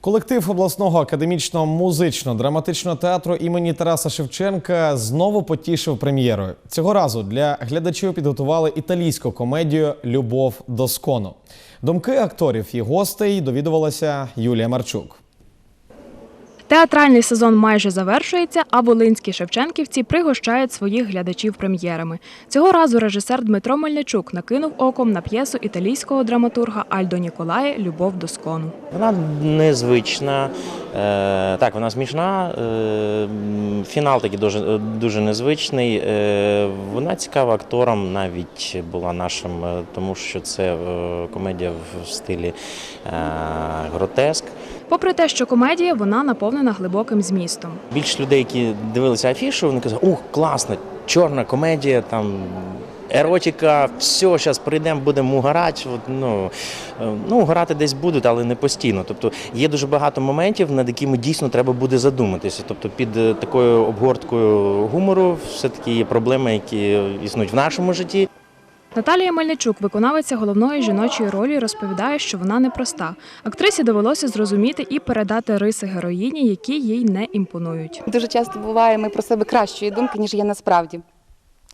Колектив обласного академічного музично-драматичного театру імені Тараса Шевченка знову потішив прем'єрою. Цього разу для глядачів підготували італійську комедію Любов до скону. Думки акторів і гостей довідувалася Юлія Марчук. Театральний сезон майже завершується, а волинські шевченківці пригощають своїх глядачів прем'єрами. Цього разу режисер Дмитро Мельничук накинув оком на п'єсу італійського драматурга Альдо Ніколає Любов до скону. Вона незвична, е, так, вона смішна. е, Фінал такий дуже, дуже незвичний. е, Вона цікава акторам, навіть була нашим, тому що це комедія в стилі гротеск. Попри те, що комедія, вона наповнена глибоким змістом. Більш людей, які дивилися афішу, вони казали, ух, класно, чорна комедія, там. Еротика, все, зараз прийдемо, будемо угорати. От, ну, е, ну, угорати десь будуть, але не постійно. Тобто є дуже багато моментів, над якими дійсно треба буде задуматися. Тобто під е, такою обгорткою гумору все-таки є проблеми, які існують в нашому житті. Наталія Мельничук, виконавиця головної жіночої ролі, розповідає, що вона непроста. Актрисі довелося зрозуміти і передати риси героїні, які їй не імпонують. Дуже часто буває ми про себе кращої думки, ніж є насправді.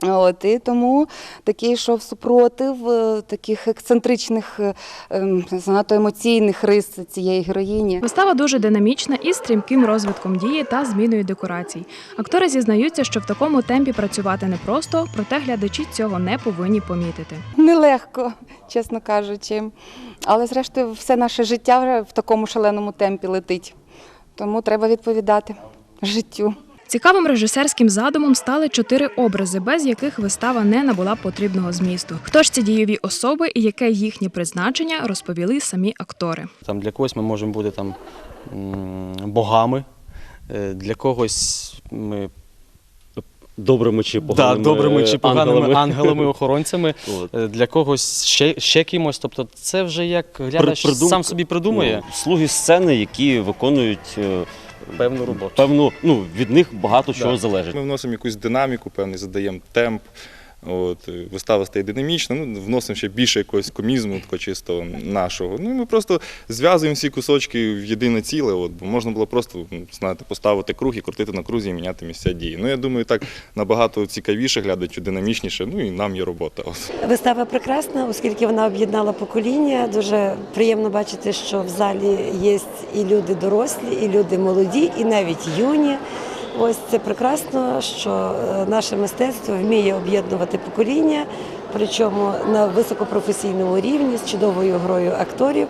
От, і тому такий йшов супротив е, таких ексцентричних, е, ем, занадто емоційних рис цієї героїні. Вистава дуже динамічна із стрімким розвитком дії та зміною декорацій. Актори зізнаються, що в такому темпі працювати непросто, проте глядачі цього не повинні помітити. Нелегко, чесно кажучи. Але зрештою, все наше життя вже в такому шаленому темпі летить. Тому треба відповідати життю. Цікавим режисерським задумом стали чотири образи, без яких вистава не набула потрібного змісту. Хто ж ці дієві особи і яке їхнє призначення, розповіли самі актори. Там для когось ми можемо бути там богами, е, для когось ми добрими чи поганими, да, добрими чи поганими ангелами. ангелами-охоронцями, е, для когось ще, ще кимось. Тобто це вже як глядач придумка. сам собі придумує Ну, слуги сцени, які виконують е, певну роботу. певну, ну від них багато чого залежить. Ми вносимо якусь динаміку, певний задаємо темп. От, е, вистава стає динамічна, ну, вносимо ще більше якогось комізму, такого чисто нашого. Ну і ми просто зв'язуємо всі кусочки в єдине ціле, от, бо можна було просто знаєте, поставити круг і крутити на крузі і міняти місця дії. Ну я думаю, так набагато цікавіше глядачу, динамічніше, ну і нам є робота. От. Вистава прекрасна, оскільки вона об'єднала покоління. Дуже приємно бачити, що в залі є і люди дорослі, і люди молоді, і навіть юні. Ось це прекрасно, що е, наше мистецтво вміє об'єднувати покоління, причому на високопрофесійному рівні з чудовою грою акторів.